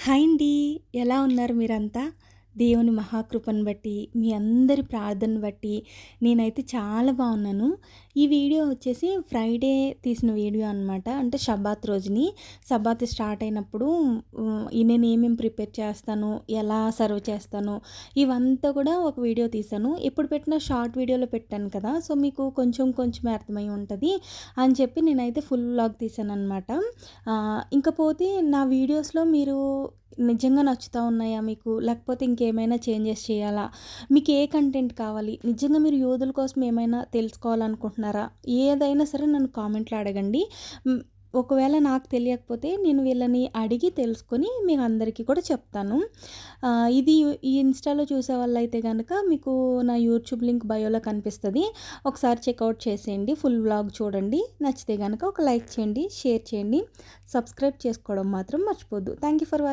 Hi అండి ఎలా ఉన్నారు మీరంతా? దేవుని మహాకృపను బట్టి మీ అందరి ప్రార్థన బట్టి నేనైతే చాలా బాగున్నాను. ఈ వీడియో వచ్చేసి ఫ్రైడే తీసిన వీడియో అనమాట అంటే షబాత్ రోజుని. షబాత్ స్టార్ట్ అయినప్పుడు నేను ఏమేమి ప్రిపేర్ చేస్తాను ఎలా సర్వ్ చేస్తాను ఇవంతా కూడా ఒక వీడియో తీశాను. ఇప్పుడు పెట్టిన షార్ట్ వీడియోలో పెట్టాను కదా సో మీకు కొంచెం కొంచెం అర్థమై ఉంటుంది అని చెప్పి నేనైతే ఫుల్ వ్లాగ్ తీసాను అనమాట ఇంకపోతే నా వీడియోస్లో మీరు నిజంగా నచ్చుతూ ఉన్నాయా మీకు? లేకపోతే ఇంకేమైనా చేంజెస్ చేయాలా? మీకు ఏ కంటెంట్ కావాలి? నిజంగా మీరు యోధుల కోసం ఏమైనా తెలుసుకోవాలనుకుంటున్నారా? ఏదైనా సరే నన్ను కామెంట్లో అడగండి. ఒకవేళ నాకు తెలియకపోతే నేను వీళ్ళని అడిగి తెలుసుకొని మీకు అందరికీ కూడా చెప్తాను. ఇది ఈ ఇన్స్టాలో చూసే వాళ్ళైతే కనుక మీకు నా యూట్యూబ్ లింక్ బయోలో కనిపిస్తుంది. ఒకసారి చెక్అవుట్ చేసేయండి. ఫుల్ వ్లాగ్ చూడండి. నచ్చితే కనుక ఒక లైక్ చేయండి షేర్ చేయండి. సబ్స్క్రైబ్ చేసుకోవడం మాత్రం మర్చిపోద్దు. Thank you for watching